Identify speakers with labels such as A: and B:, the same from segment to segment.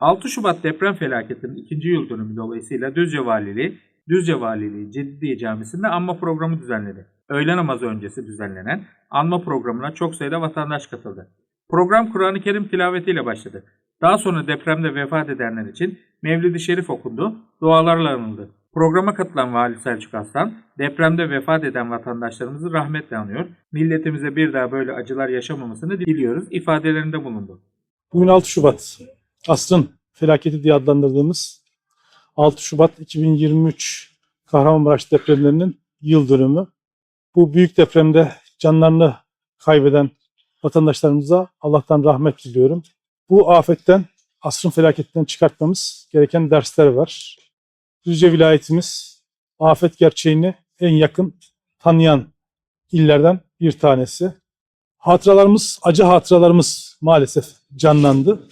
A: 6 Şubat deprem felaketinin ikinci yıl dönümü dolayısıyla Düzce Valiliği, Düzce Valiliği Ceddiye Camisi'nde anma programı düzenledi. Öğle namazı öncesi düzenlenen anma programına çok sayıda vatandaş katıldı. Program Kur'an-ı Kerim tilavetiyle başladı. Daha sonra depremde vefat edenler için Mevlid-i Şerif okundu, dualarla anıldı. Programa katılan Vali Selçuk Aslan, depremde vefat eden vatandaşlarımızı rahmetle anıyor, milletimize bir daha böyle acılar yaşamamasını diliyoruz ifadelerinde bulundu.
B: Bugün 6 Şubat. Asrın felaketi diye adlandırdığımız 6 Şubat 2023 Kahramanmaraş depremlerinin yıl dönümü. Bu büyük depremde canlarını kaybeden vatandaşlarımıza Allah'tan rahmet diliyorum. Bu afetten, asrın felaketinden çıkartmamız gereken dersler var. Düzce vilayetimiz afet gerçeğini en yakın tanıyan illerden bir tanesi. Hatıralarımız, acı hatıralarımız maalesef canlandı.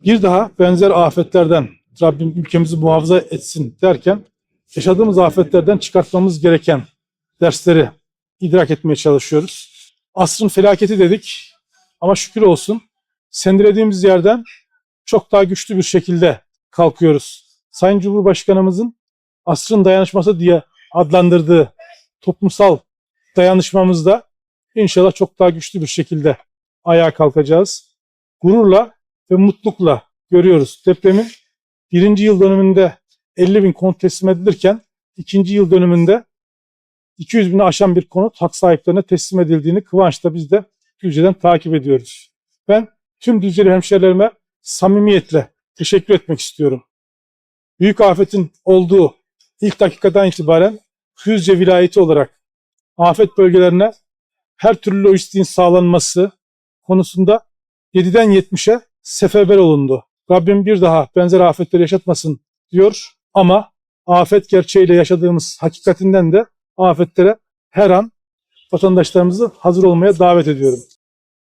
B: Bir daha benzer afetlerden Rabbim ülkemizi muhafaza etsin derken yaşadığımız afetlerden çıkartmamız gereken dersleri idrak etmeye çalışıyoruz. Asrın felaketi dedik ama şükür olsun sendirediğimiz yerden çok daha güçlü bir şekilde kalkıyoruz. Sayın Cumhurbaşkanımızın asrın dayanışması diye adlandırdığı toplumsal dayanışmamızda inşallah çok daha güçlü bir şekilde ayağa kalkacağız. Gururla ve mutlulukla görüyoruz. Depremin birinci yıl dönümünde 50 bin konut teslim edilirken ikinci yıl dönümünde 200 bini aşan bir konut hak sahiplerine teslim edildiğini kıvançla biz de Düzce'den takip ediyoruz. Ben tüm Düzceli hemşehrilerime samimiyetle teşekkür etmek istiyorum. Büyük afetin olduğu ilk dakikadan itibaren Düzce vilayeti olarak afet bölgelerine her türlü lojistiğin sağlanması konusunda 7'den 70'e seferber olundu. Rabbim bir daha benzer afetleri yaşatmasın diyor ama afet gerçeğiyle yaşadığımız hakikatinden de afetlere her an vatandaşlarımızı hazır olmaya davet ediyorum.